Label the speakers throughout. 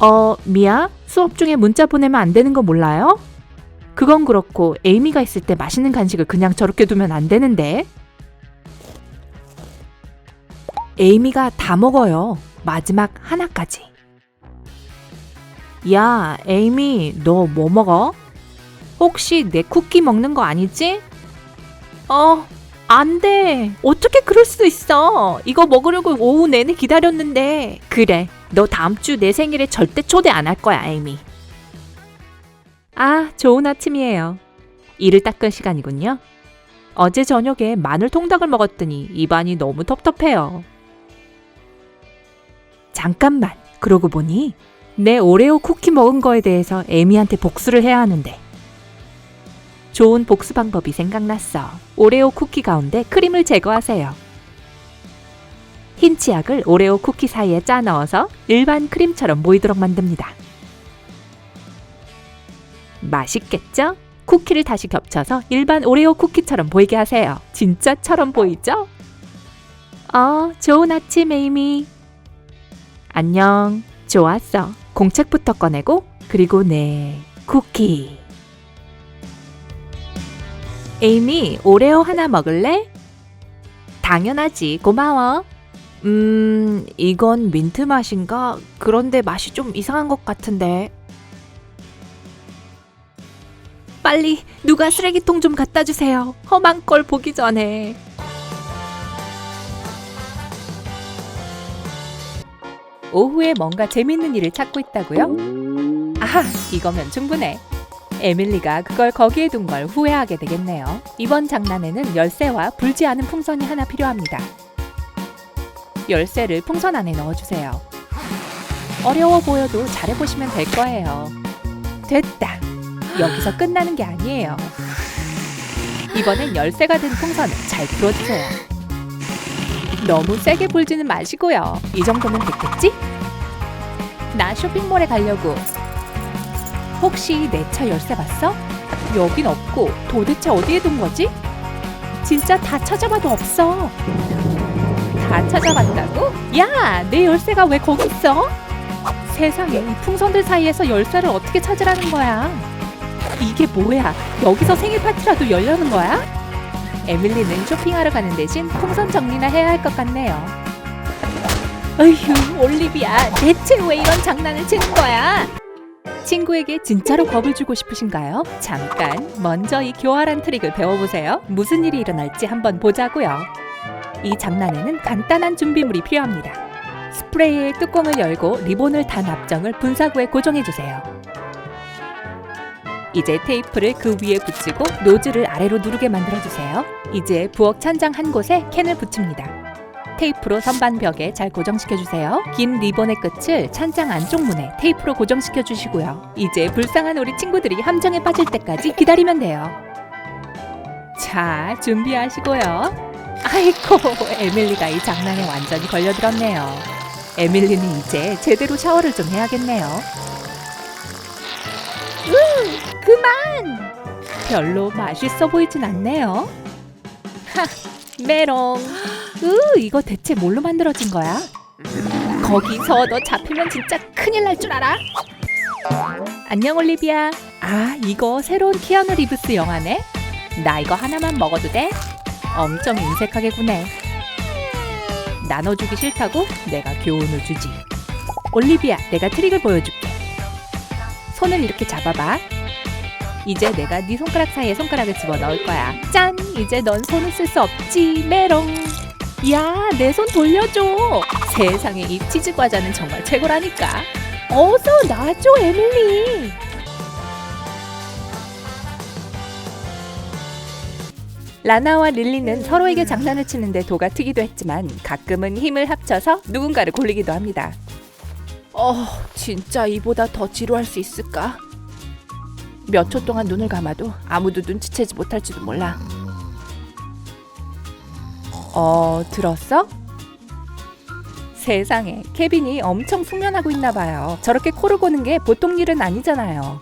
Speaker 1: 어, 미야? 수업 중에 문자 보내면 안 되는 거 몰라요? 그건 그렇고 에이미가 있을 때 맛있는 간식을 그냥 저렇게 두면 안 되는데. 에이미가 다 먹어요. 마지막 하나까지. 야, 에이미, 너 뭐 먹어? 혹시 내 쿠키 먹는 거 아니지? 어, 안 돼. 어떻게 그럴 수 있어? 이거 먹으려고 오후 내내 기다렸는데. 그래, 너 다음 주 내 생일에 절대 초대 안 할 거야, 에이미. 아, 좋은 아침이에요. 이를 닦을 시간이군요. 어제 저녁에 마늘 통닭을 먹었더니 입안이 너무 텁텁해요. 잠깐만, 그러고 보니 내 오레오 쿠키 먹은 거에 대해서 에미한테 복수를 해야 하는데. 좋은 복수 방법이 생각났어. 오레오 쿠키 가운데 크림을 제거하세요. 흰 치약을 오레오 쿠키 사이에 짜 넣어서 일반 크림처럼 보이도록 만듭니다. 맛있겠죠? 쿠키를 다시 겹쳐서 일반 오레오 쿠키처럼 보이게 하세요. 진짜처럼 보이죠? 어, 좋은 아침, 에이미. 안녕. 좋았어. 공책부터 꺼내고, 그리고 네, 쿠키. 에이미, 오레오 하나 먹을래? 당연하지. 고마워. 음, 이건 민트 맛인가? 그런데 맛이 좀 이상한 것 같은데. 빨리 누가 쓰레기통 좀 갖다 주세요. 험한 걸 보기 전에. 오후에 뭔가 재밌는 일을 찾고 있다고요? 아하, 이거면 충분해. 에밀리가 그걸 거기에 둔 걸 후회하게 되겠네요. 이번 장난에는 열쇠와 불지 않은 풍선이 하나 필요합니다. 열쇠를 풍선 안에 넣어주세요. 어려워 보여도 잘해보시면 될 거예요. 됐다. 여기서 끝나는 게 아니에요. 이번엔 열쇠가 든 풍선을 잘 불어주세요. 너무 세게 불지는 마시고요. 이 정도면 됐겠지? 나 쇼핑몰에 가려고. 혹시 내 차 열쇠 봤어? 여긴 없고 도대체 어디에 둔 거지? 진짜 다 찾아봐도 없어. 다 찾아봤다고? 야, 내 열쇠가 왜 거기 있어? 세상에 이 풍선들 사이에서 열쇠를 어떻게 찾으라는 거야? 이게 뭐야? 여기서 생일 파티라도 열려는 거야? 에밀리는 쇼핑하러 가는 대신 풍선 정리나 해야 할 것 같네요. 어휴, 올리비아, 대체 왜 이런 장난을 치는 거야? 친구에게 진짜로 겁을 주고 싶으신가요? 잠깐, 먼저 이 교활한 트릭을 배워보세요. 무슨 일이 일어날지 한번 보자고요. 이 장난에는 간단한 준비물이 필요합니다. 스프레이의 뚜껑을 열고 리본을 단 압정을 분사구에 고정해주세요. 이제 테이프를 그 위에 붙이고 노즐을 아래로 누르게 만들어주세요. 이제 부엌 찬장 한 곳에 캔을 붙입니다. 테이프로 선반 벽에 잘 고정시켜주세요. 긴 리본의 끝을 찬장 안쪽 문에 테이프로 고정시켜 주시고요. 이제 불쌍한 우리 친구들이 함정에 빠질 때까지 기다리면 돼요. 자, 준비하시고요. 아이고, 에밀리가 이 장난에 완전히 걸려들었네요. 에밀리는 이제 제대로 샤워를 좀 해야겠네요. 으, 그만! 별로 맛있어 보이진 않네요. 하, 메롱. 으, 이거 대체 뭘로 만들어진 거야? 거기서 너 잡히면 진짜 큰일 날 줄 알아? 안녕 올리비아. 아, 이거 새로운 키아누 리브스 영화네. 나 이거 하나만 먹어도 돼? 엄청 인색하게 구네. 나눠주기 싫다고 내가 교훈을 주지. 올리비아, 내가 트릭을 보여줄게. 손을 이렇게 잡아봐. 이제 내가 네 손가락 사이에 손가락을 집어 넣을 거야. 짠! 이제 넌 손을 쓸 수 없지, 메롱. 야, 내 손 돌려줘. 세상에 이 치즈 과자는 정말 최고라니까. 어서 놔줘, 에밀리. 라나와 릴리는 서로에게 장난을 치는데 도가 트기도 했지만 가끔은 힘을 합쳐서 누군가를 골리기도 합니다. 어, 진짜 이보다 더 지루할 수 있을까? 몇 초 동안 눈을 감아도 아무도 눈치채지 못할지도 몰라. 어, 들었어? 세상에, 케빈이 엄청 숙면하고 있나 봐요. 저렇게 코를 고는 게 보통 일은 아니잖아요.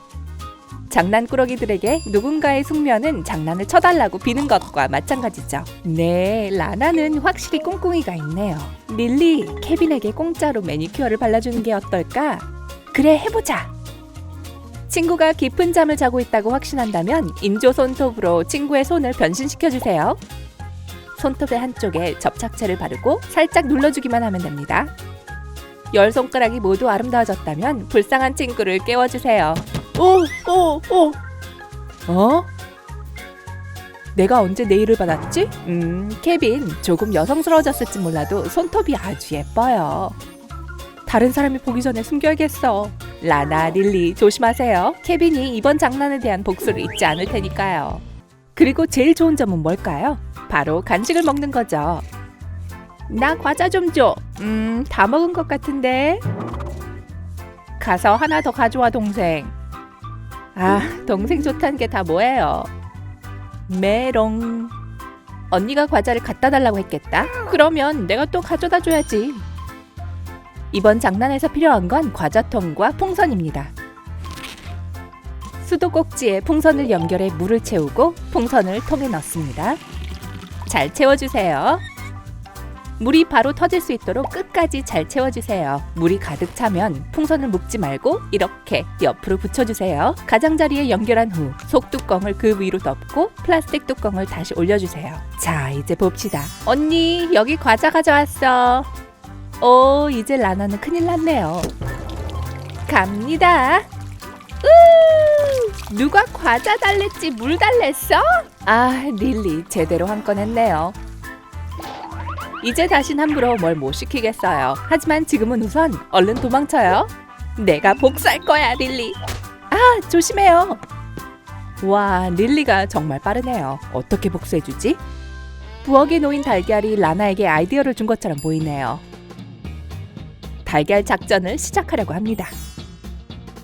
Speaker 1: 장난꾸러기들에게 누군가의 숙면은 장난을 쳐달라고 비는 것과 마찬가지죠. 네, 라나는 확실히 꿍꿍이가 있네요. 릴리, 케빈에게 공짜로 매니큐어를 발라주는 게 어떨까? 그래 해보자. 친구가 깊은 잠을 자고 있다고 확신한다면 인조 손톱으로 친구의 손을 변신시켜 주세요. 손톱의 한쪽에 접착제를 바르고 살짝 눌러주기만 하면 됩니다. 열 손가락이 모두 아름다워졌다면 불쌍한 친구를 깨워주세요. 오, 오, 오. 어? 내가 언제 네일을 받았지? 음, 케빈 조금 여성스러워졌을지 몰라도 손톱이 아주 예뻐요. 다른 사람이 보기 전에 숨겨야겠어. 라나, 릴리 조심하세요. 케빈이 이번 장난에 대한 복수를 잊지 않을 테니까요. 그리고 제일 좋은 점은 뭘까요? 바로 간식을 먹는 거죠. 나 과자 좀 줘. 음, 다 먹은 것 같은데. 가서 하나 더 가져와 동생. 아, 동생 좋다는 게 다 뭐예요? 메롱. 언니가 과자를 갖다 달라고 했겠다. 그러면 내가 또 가져다 줘야지. 이번 장난에서 필요한 건 과자통과 풍선입니다. 수도꼭지에 풍선을 연결해 물을 채우고 풍선을 통에 넣습니다. 잘 채워주세요. 물이 바로 터질 수 있도록 끝까지 잘 채워주세요. 물이 가득 차면 풍선을 묶지 말고 이렇게 옆으로 붙여주세요. 가장자리에 연결한 후 속뚜껑을 그 위로 덮고 플라스틱 뚜껑을 다시 올려주세요. 자, 이제 봅시다. 언니, 여기 과자 가져왔어. 오, 이제 라나는 큰일 났네요. 갑니다. 으, 누가 과자 달랬지 물 달랬어? 아, 릴리 제대로 한 건 했네요. 이제 다신 함부로 뭘 못 시키겠어요. 하지만 지금은 우선 얼른 도망쳐요. 내가 복수할 거야, 릴리. 아, 조심해요. 와, 릴리가 정말 빠르네요. 어떻게 복수해주지? 부엌에 놓인 달걀이 라나에게 아이디어를 준 것처럼 보이네요. 달걀 작전을 시작하려고 합니다.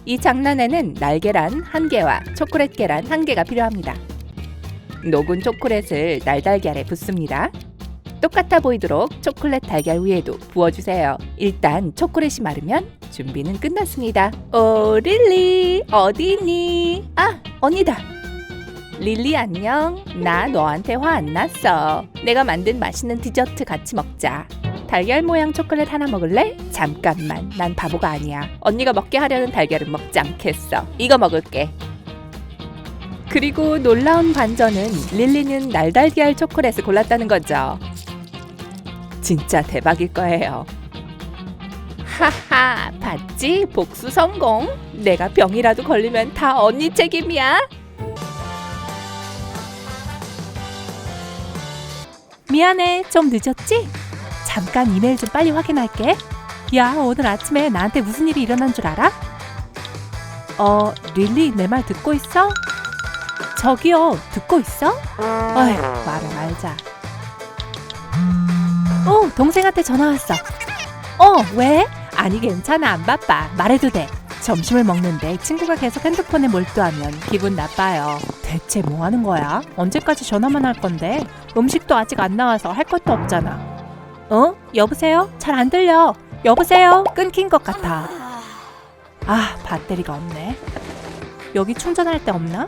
Speaker 1: 이 장난에는 날계란 한 개와 초콜릿 계란 한 개가 필요합니다. 녹은 초콜릿을 날달걀에 붓습니다. 똑같아 보이도록 초콜릿 달걀 위에도 부어주세요. 일단 초콜릿이 마르면 준비는 끝났습니다. 오 릴리 어디 있니? 아 언니다. 릴리 안녕. 나 너한테 화 안 났어. 내가 만든 맛있는 디저트 같이 먹자. 달걀 모양 초콜릿 하나 먹을래? 잠깐만, 난 바보가 아니야. 언니가 먹게 하려는 달걀은 먹지 않겠어. 이거 먹을게. 그리고 놀라운 반전은 릴리는 날달걀 초콜릿을 골랐다는 거죠. 진짜 대박일 거예요. 하하, 봤지? 복수 성공. 내가 병이라도 걸리면 다 언니 책임이야. 미안해, 좀 늦었지? 잠깐 이메일 좀 빨리 확인할게. 야, 오늘 아침에 나한테 무슨 일이 일어난 줄 알아? 어, 릴리 내 말 듣고 있어? 저기요, 듣고 있어? 어이, 말을 말자. 어, 동생한테 전화 왔어. 어, 왜? 아니, 괜찮아, 안 바빠. 말해도 돼. 점심을 먹는데 친구가 계속 핸드폰에 몰두하면 기분 나빠요. 대체 뭐 하는 거야? 언제까지 전화만 할 건데? 음식도 아직 안 나와서 할 것도 없잖아. 어? 여보세요? 잘 안 들려. 여보세요? 끊긴 것 같아. 아, 배터리가 없네. 여기 충전할 데 없나?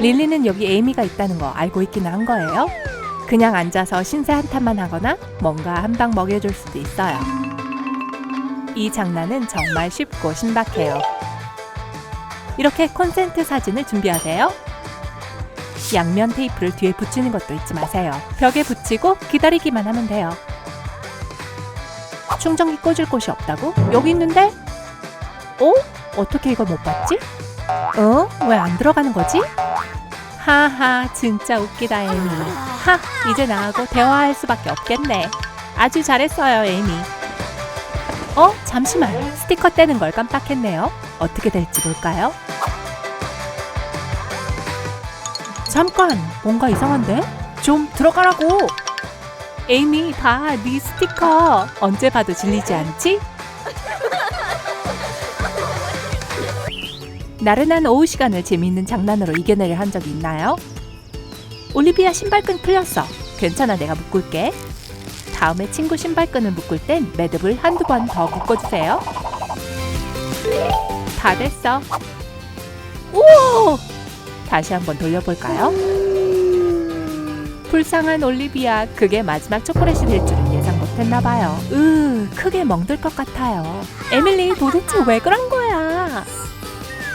Speaker 1: 릴리는 여기 에이미가 있다는 거 알고 있기는 한 거예요? 그냥 앉아서 신세 한탄만 하거나 뭔가 한 방 먹여줄 수도 있어요. 이 장난은 정말 쉽고 신박해요. 이렇게 콘센트 사진을 준비하세요. 양면 테이프를 뒤에 붙이는 것도 잊지 마세요. 벽에 붙이고 기다리기만 하면 돼요. 충전기 꽂을 곳이 없다고? 여기 있는데? 어? 어떻게 이걸 못 봤지? 어? 왜 안 들어가는 거지? 하하, 진짜 웃기다, 에이미. 하, 이제 나하고 대화할 수밖에 없겠네. 아주 잘했어요, 에이미. 어? 잠시만. 스티커 떼는 걸 깜빡했네요. 어떻게 될지 볼까요? 잠깐, 뭔가 이상한데? 좀 들어가라고. 에이미, 봐, 네 스티커. 언제 봐도 질리지 않지? 나른한 오후 시간을 재미있는 장난으로 이겨내려 한 적이 있나요? 올리비아 신발끈 풀렸어. 괜찮아, 내가 묶을게. 다음에 친구 신발끈을 묶을 땐 매듭을 한두 번 더 묶어주세요. 다 됐어. 우와! 다시 한번 돌려볼까요? 불쌍한 올리비아, 그게 마지막 초콜릿이 될 줄은 예상 못했나봐요. 으, 크게 멍들 것 같아요. 에밀리, 도대체 왜 그런 거야?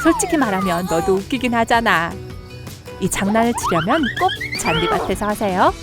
Speaker 1: 솔직히 말하면 너도 웃기긴 하잖아. 이 장난을 치려면 꼭 잔디밭에서 하세요.